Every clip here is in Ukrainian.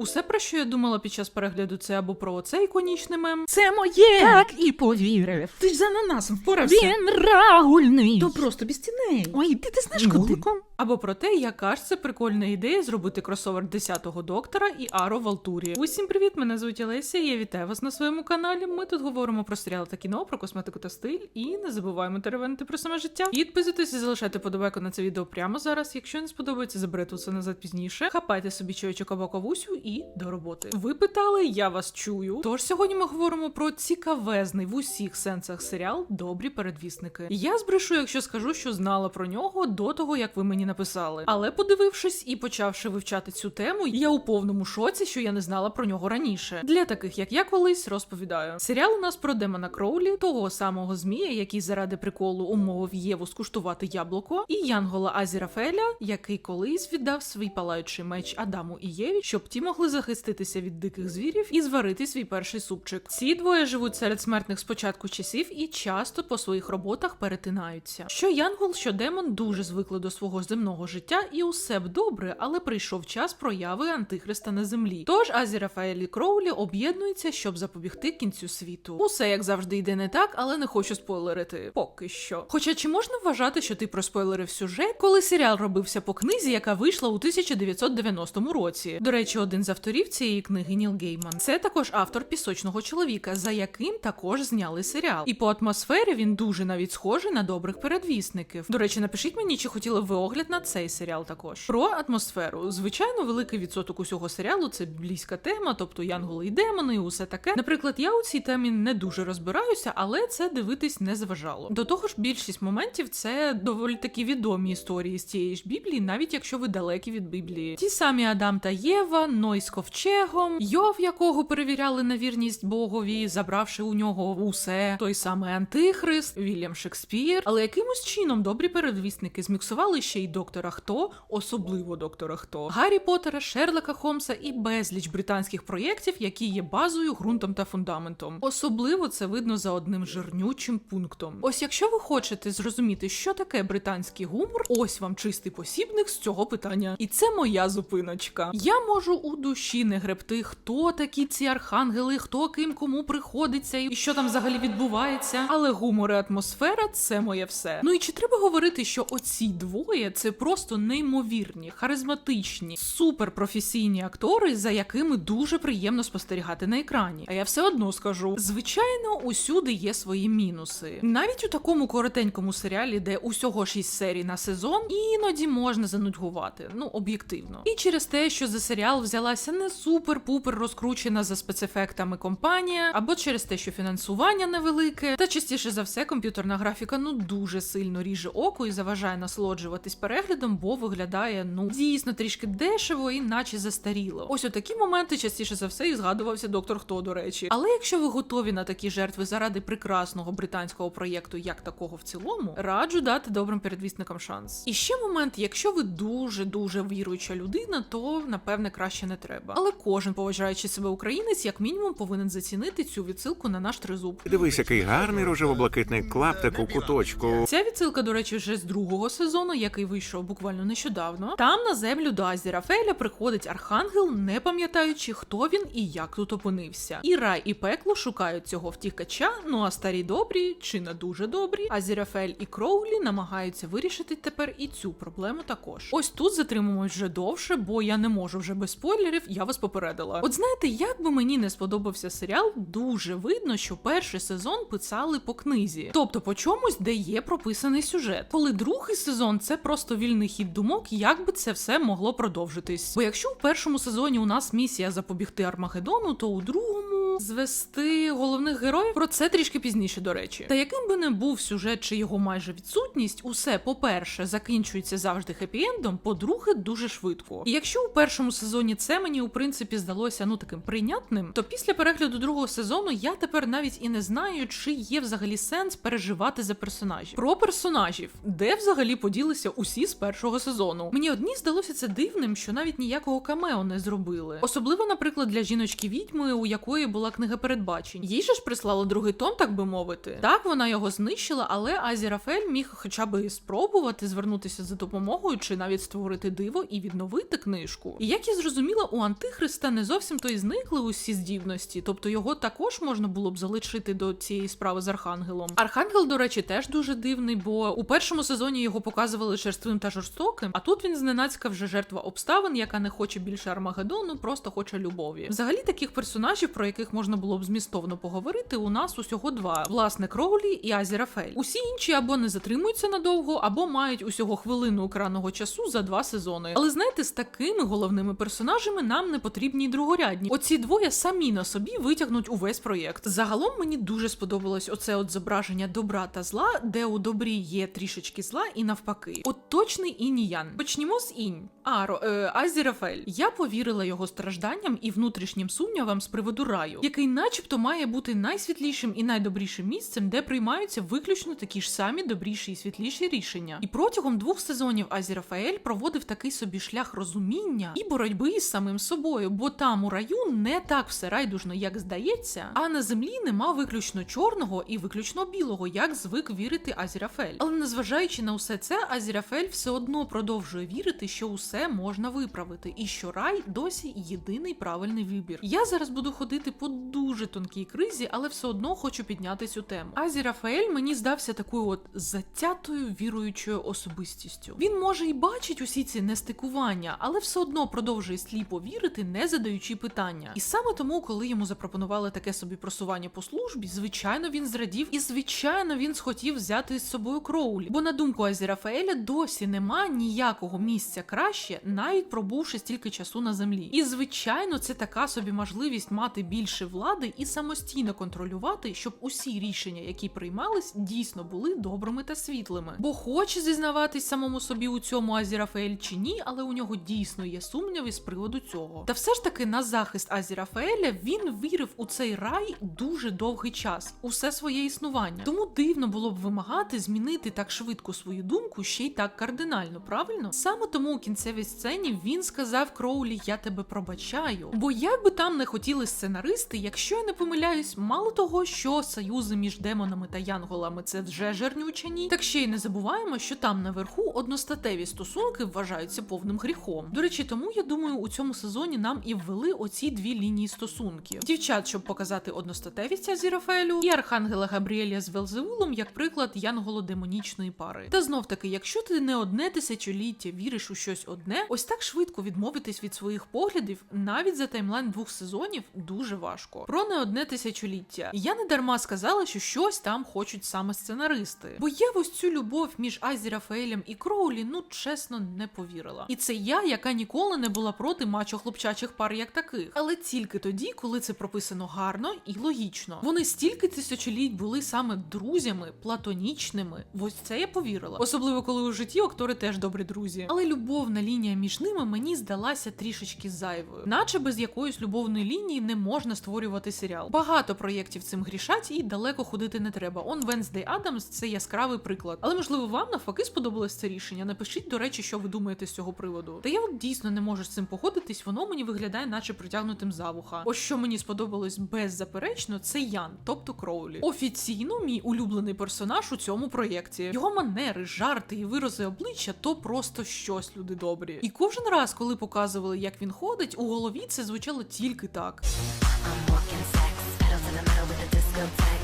Усе, про що я думала під час перегляду, це або про цей іконічний мем. Це моє! Так і повірив. Ти ж за ананасом впорався. Він рагульний. То просто без тіней. Ой, ти, ти знаєш куди? Або про те, яка ж це прикольна ідея зробити кросовер 10-го доктора і Аро в Алтурі. Усім привіт! Мене звуть Олеся. Я вітаю вас на своєму каналі. Ми тут говоримо про серіали та кіно, про косметику та стиль. І не забуваємо теревенити про саме життя. Підписуйтесь і залишайте подобайку на це відео прямо зараз. Якщо не сподобається, заберете усе назад пізніше. Хапайте собі чайочок або кавусю і до роботи. Ви питали, я вас чую. Тож сьогодні ми говоримо про цікавезний в усіх сенсах серіал Добрі передвісники. Я збрешу, якщо скажу, що знала про нього до того, як ви мені написали. Але подивившись і почавши вивчати цю тему, я у повному шоці, що я не знала про нього раніше. Для таких, як я колись, розповідаю. Серіал у нас про Демона Кроулі, того самого змія, який заради приколу умовив Єву скуштувати яблуко, і Янгола Азірафеля, який колись віддав свій палаючий меч Адаму і Єві, щоб ті могли захиститися від диких звірів і зварити свій перший супчик. Ці двоє живуть серед смертних з початку часів і часто по своїх роботах перетинаються. Що Янгол, що демон дуже звикли до свого земного життя, і усе б добре, але прийшов час прояви антихриста на землі. Тож Азірафаель і Кроулі об'єднуються, щоб запобігти кінцю світу. Усе як завжди йде не так, але не хочу спойлерити. Поки що. Хоча чи можна вважати, що ти проспойлерив сюжет, коли серіал робився по книзі, яка вийшла у 1990 році? До речі, один з авторів цієї книги Ніл Гейман. Це також автор пісочного чоловіка, за яким також зняли серіал. І по атмосфері він дуже навіть схожий на добрих передвісників. До речі, напишіть мені, чи хотіли ви огляд на цей серіал також. Про атмосферу. Звичайно, великий відсоток усього серіалу це біблійська тема, тобто янголи і демони, і усе таке. Наприклад, я у цій темі не дуже розбираюся, але це дивитись не заважало. До того ж, більшість моментів це доволі такі відомі історії з цієї ж біблії, навіть якщо ви далекі від біблії. Ті самі Адам та Єва, Ной з ковчегом, Йов, якого перевіряли на вірність Богові, забравши у нього усе, той самий Антихрист, Вільям Шекспір. Але якимось чином добрі передвісники зміксували ще й доктора Хто, особливо доктора Хто, Гаррі Поттера, Шерлока Холмса і безліч британських проєктів, які є базою, ґрунтом та фундаментом. Особливо це видно за одним жирнючим пунктом. Ось якщо ви хочете зрозуміти, що таке британський гумор, ось вам чистий посібник з цього питання. І це моя зупиночка. Я можу у душі не гребти, хто такі ці архангели, хто ким кому приходиться, і що там взагалі відбувається. Але гумор і атмосфера це моє все. Ну і чи треба говорити, що оці двоє це просто неймовірні, харизматичні, суперпрофесійні актори, за якими дуже приємно спостерігати на екрані. А я все одно скажу: звичайно, усюди є свої мінуси. Навіть у такому коротенькому серіалі, де усього 6 серій на сезон, іноді можна занудьгувати, ну об'єктивно. І через те, що за серіал взялася не супер-пупер розкручена за спецефектами компанія, або через те, що фінансування невелике, та частіше за все, комп'ютерна графіка ну дуже сильно ріже око і заважає насолоджуватись переглядом, бо виглядає ну дійсно трішки дешево і наче застаріло. Ось у такі моменти частіше за все і згадувався доктор Хто, до речі. Але якщо ви готові на такі жертви заради прекрасного британського проєкту, як такого в цілому, раджу дати добрим передвісникам шанс. І ще момент, якщо ви дуже дуже віруюча людина, то напевне краще не треба. Але кожен поважаючи себе українець, як мінімум, повинен зацінити цю відсилку на наш тризуб. Дивись, який гарний рожево-блакитний клаптик у куточку. Ця відсилка, до речі, вже з другого сезону, який вийшов буквально нещодавно. Там на землю до Азірафеля приходить архангел, не пам'ятаючи, хто він і як тут опинився. І рай і пекло шукають цього втікача. Ну а старі добрі чи не дуже добрі, Азірафель і Кроулі намагаються вирішити тепер і цю проблему також. Ось тут затримуємось вже довше, бо я не можу вже без спойлерів. Я вас попередила. От знаєте, як би мені не сподобався серіал, дуже видно, що перший сезон писали по книзі, тобто по чомусь, де є прописаний сюжет. Коли другий сезон це просто вільний хід думок, як би це все могло продовжитись. Бо якщо в першому сезоні у нас місія запобігти Армагеддону, то у другому звести головних героїв про це трішки пізніше, до речі. Та яким би не був сюжет чи його майже відсутність, усе, по-перше, закінчується завжди хеппі-ендом, по-друге, дуже швидко. І якщо у першому сезоні це мені у принципі здалося ну таким прийнятним, то після перегляду другого сезону я тепер навіть і не знаю, чи є взагалі сенс переживати за персонажів. Про персонажів, де взагалі поділися усі з першого сезону. Мені одні здалося це дивним, що навіть ніякого камео не зробили. Особливо, наприклад, для жіночки відьми, у якої була зламала книга передбачень. Їй же ж прислала другий том, так би мовити. Так, вона його знищила, але Азі Рафель міг хоча б спробувати звернутися за допомогою чи навіть створити диво і відновити книжку. І як я зрозуміла, у Антихриста не зовсім то й зникли усі здібності, тобто його також можна було б залишити до цієї справи з Архангелом. Архангел, до речі, теж дуже дивний, бо у першому сезоні його показували черствим та жорстоким, а тут він зненацька вже жертва обставин, яка не хоче більше Армагеддону, просто хоче любові. Взагалі таких персонажів, про яких можна було б змістовно поговорити, у нас усього два: власне Кроулі і Азі Рафель. Усі інші або не затримуються надовго, або мають усього хвилину екранного часу за два сезони. Але знаєте, з такими головними персонажами нам не потрібні другорядні. Оці двоє самі на собі витягнуть увесь проєкт. Загалом мені дуже сподобалось оце от зображення добра та зла, де у добрі є трішечки зла, і навпаки. От точний інь-ян. Почнімо з інь. Аро, е, Азі Рафель. Я повірила його стражданням і внутрішнім сумнівам з приводу раю, який, начебто, має бути найсвітлішим і найдобрішим місцем, де приймаються виключно такі ж самі добріші і світліші рішення. І протягом двох сезонів Азі Рафаель проводив такий собі шлях розуміння і боротьби із самим собою, бо там у раю не так все райдужно, як здається, а на землі нема виключно чорного і виключно білого, як звик вірити Азі Рафель. Але незважаючи на усе це, Азі Рафель все одно продовжує вірити, що усе можна виправити, і що рай досі єдиний правильний вибір. Я зараз буду ходити по дуже тонкій кризі, але все одно хочу підняти цю тему. Азі Рафаель мені здався такою от затятою віруючою особистістю. Він може і бачить усі ці нестикування, але все одно продовжує сліпо вірити, не задаючи питання. І саме тому, коли йому запропонували таке собі просування по службі, звичайно, він зрадів, і звичайно, він схотів взяти з собою Кроулі. Бо на думку Азі Рафаеля досі нема ніякого місця краще, навіть пробувши стільки часу на землі. І звичайно, це така собі можливість мати більше влади і самостійно контролювати, щоб усі рішення, які приймались, дійсно були добрими та світлими. Бо хоче зізнаватись самому собі у цьому Азі Рафаель чи ні, але у нього дійсно є сумніви з приводу цього. Та все ж таки на захист Азі Рафаеля він вірив у цей рай дуже довгий час, усе своє існування. Тому дивно було б вимагати змінити так швидко свою думку, ще й так кардинально, правильно? Саме тому у кінцевій сцені він сказав Кроулі: Я тебе пробачаю. Бо як би там не хотіли сценаристи, якщо я не помиляюсь, мало того, що союзи між демонами та янголами це вже жернючані, так ще й не забуваємо, що там наверху одностатеві стосунки вважаються повним гріхом. До речі, тому я думаю, у цьому сезоні нам і ввели оці дві лінії стосунків: дівчат, щоб показати одностатевість Азірафелю, і архангела Габріеля з Велзеулом, як приклад янголо-демонічної пари. Та знов таки, якщо ти не одне тисячоліття віриш у щось одне, ось так швидко відмовитись від своїх поглядів, навіть за таймлайн двох сезонів, дуже важко. Про не одне тисячоліття. Я не дарма сказала, що щось там хочуть саме сценаристи. Бо я ось цю любов між Азі Рафаелем і Кроулі, ну чесно, не повірила. І це я, яка ніколи не була проти мачо хлопчачих пар як таких. Але тільки тоді, коли це прописано гарно і логічно. Вони стільки тисячоліть були саме друзями, платонічними. Ось це я повірила. Особливо коли у житті актори теж добрі друзі. Але любовна лінія між ними мені здалася трішечки зайвою, наче без якоїсь любовної лінії не можна створювати серіал. Багато проєктів цим грішать і далеко ходити не треба. Он Венздей Адамс це яскравий приклад. Але можливо вам навпаки сподобалось це рішення. Напишіть, до речі, що ви думаєте з цього приводу. Та я от дійсно не можу з цим погодитись, воно мені виглядає, наче притягнутим за вуха. Ось що мені сподобалось беззаперечно, це Ян, тобто Кроулі. Офіційно мій улюблений персонаж у цьому проєкті. Його манери, жарти і вирази обличчя то просто щось, люди добрі. І кожен раз, коли показували, як він ходить, у голові це звучало тільки так.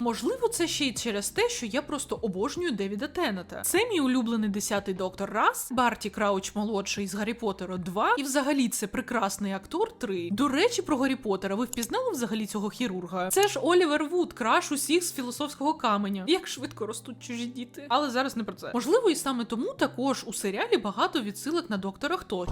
Можливо, це ще й через те, що я просто обожнюю Девіда Теннета. Це мій улюблений десятий доктор раз, Барті Крауч молодший з Гаррі Поттера 2, і взагалі це прекрасний актор 3. До речі, про Гаррі Поттера ви впізнали взагалі цього хірурга? Це ж Олівер Вуд, краш усіх з філософського каменя. Як швидко ростуть чужі діти. Але зараз не про це. Можливо, і саме тому також у серіалі багато відсилок на доктора Хто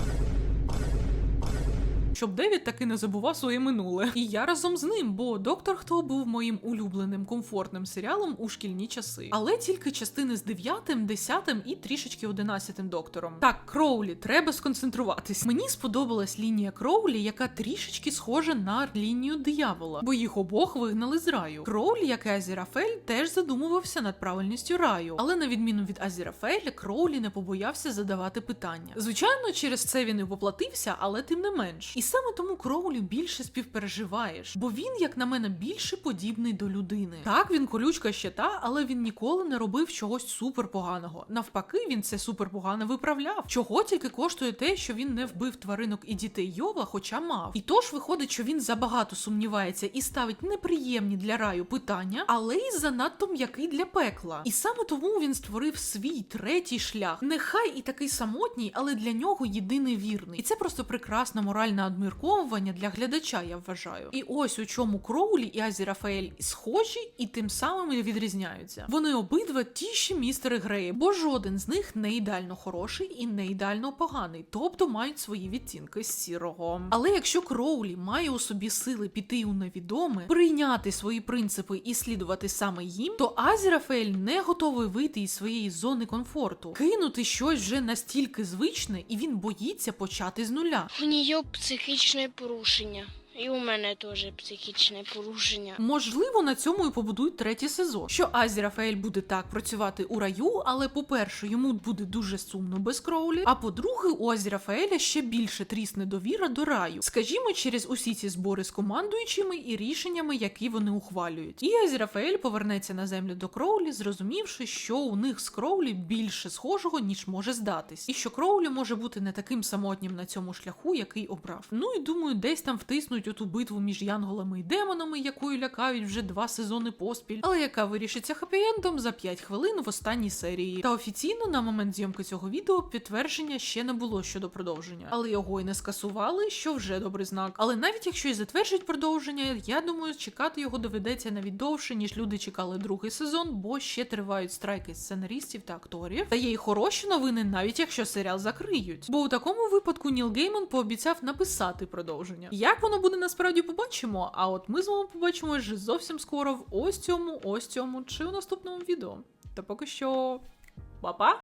щоб Девід таки не забував своє минуле. І я разом з ним, бо доктор Хто був моїм улюбленим комфортним серіалом у шкільні часи, але тільки частини з дев'ятим, десятим і трішечки одинадцятим доктором. Так, Кроулі, треба сконцентруватись. Мені сподобалась лінія Кроулі, яка трішечки схожа на лінію диявола, бо їх обох вигнали з раю. Кроулі, як і Азірафель, теж задумувався над правильністю раю, але на відміну від Азірафеля, Кроулі не побоявся задавати питання. Звичайно, через це він і поплатився, але тим не менш. І саме тому Кроулі більше співпереживаєш, бо він, як на мене, більше подібний до людини. Так, він колючка ще та, але він ніколи не робив чогось суперпоганого. Навпаки, він це суперпогано виправляв. Чого тільки коштує те, що він не вбив тваринок і дітей Йова, хоча мав. І тож виходить, що він забагато сумнівається і ставить неприємні для раю питання, але й занадто м'який для пекла. І саме тому він створив свій третій шлях. Нехай і такий самотній, але для нього єдиний вірний. І це просто прекрасне моральне адмірковування для глядача, я вважаю. І ось у чому Кроулі і Азі Рафаель схожі і тим самим відрізняються. Вони обидва ті ще містери Греї, бо жоден з них не ідеально хороший і не ідеально поганий, тобто мають свої відтінки з сірого. Але якщо Кроулі має у собі сили піти у невідоме, прийняти свої принципи і слідувати саме їм, то Азі Рафаель не готовий вийти із своєї зони комфорту, кинути щось вже настільки звичне, і він боїться почати з нуля. У нее психічне порушення. І у мене теж психічне порушення. Можливо, на цьому і побудують третій сезон. Що Азі Рафаель буде так працювати у раю, але по-перше, йому буде дуже сумно без кроулі. А по-друге, у Азі Рафаеля ще більше трісне довіра до раю. Скажімо, через усі ці збори з командуючими і рішеннями, які вони ухвалюють. І Азі Рафаель повернеться на землю до Кроулі, зрозумівши, що у них з Кроулі більше схожого, ніж може здатись, і що Кроулі може бути не таким самотнім на цьому шляху, який обрав. Ну і думаю, десь там втиснуть оту битву між янголами і демонами, якою лякають вже два сезони поспіль, але яка вирішиться хеппі-ендом за 5 хвилин в останній серії. Та офіційно на момент зйомки цього відео підтвердження ще не було щодо продовження, але його й не скасували, що вже добрий знак. Але навіть якщо і затверджують продовження, я думаю, чекати його доведеться навіть довше, ніж люди чекали другий сезон, бо ще тривають страйки сценаристів та акторів. Та є й хороші новини, навіть якщо серіал закриють. Бо у такому випадку Ніл Гейман пообіцяв написати продовження. Як воно буде насправді побачимо? А от ми з вами побачимо вже зовсім скоро в ось цьому, ось цьому чи у наступному відео. Та поки що, па-па!